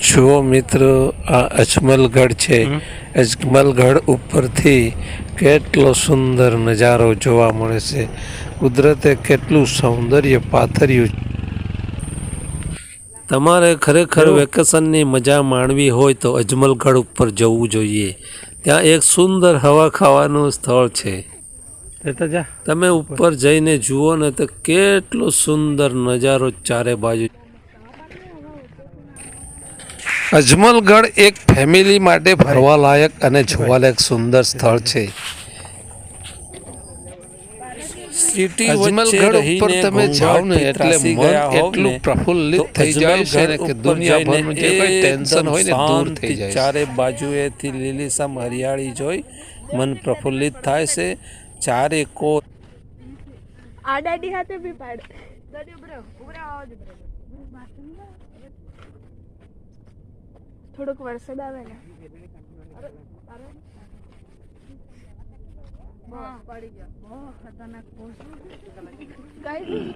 જુઓ મિત્રો આ અજમલગઢ છે. અજમલગઢ ઉપરથી કેટલો સુંદર નજારો જોવા મળે છે. કુદરતે કેટલું સૌંદર્ય પાથર્યું. તમારે ખરેખર વેકેશનની મજા માણવી હોય તો અજમલગઢ ઉપર જવું જોઈએ. ત્યાં એક સુંદર હવા ખાવાનું સ્થળ છે. તમે ઉપર જઈને જુઓ ને તો કેટલો સુંદર નજારો ચારે બાજુ. અજમલગઢ એક ફેમિલી માટે ફરવાલાયક અને જોવાલાયક સુંદર સ્થળ છે. સિટી અજમલગઢ ઉપર તમે જાઓ ને એટલે મન એટલું પ્રફુલ્લિત થઈ જાય છે ને કે દુનિયાભરનું જે કોઈ ટેન્શન હોય ને દૂર થઈ જાય ચારે બાજુએથી લીલીસમ હરિયાળી જોઈ મન પ્રફુલ્લિત થાય છે. ચારે કો આ દાદી હાથે બી પાડ. દાદી ઉભરે ઉભરા આવો જ ઉભરે. થોડોક વરસાદ આવે ને. પડી ગયા. બહુ ખતરનાક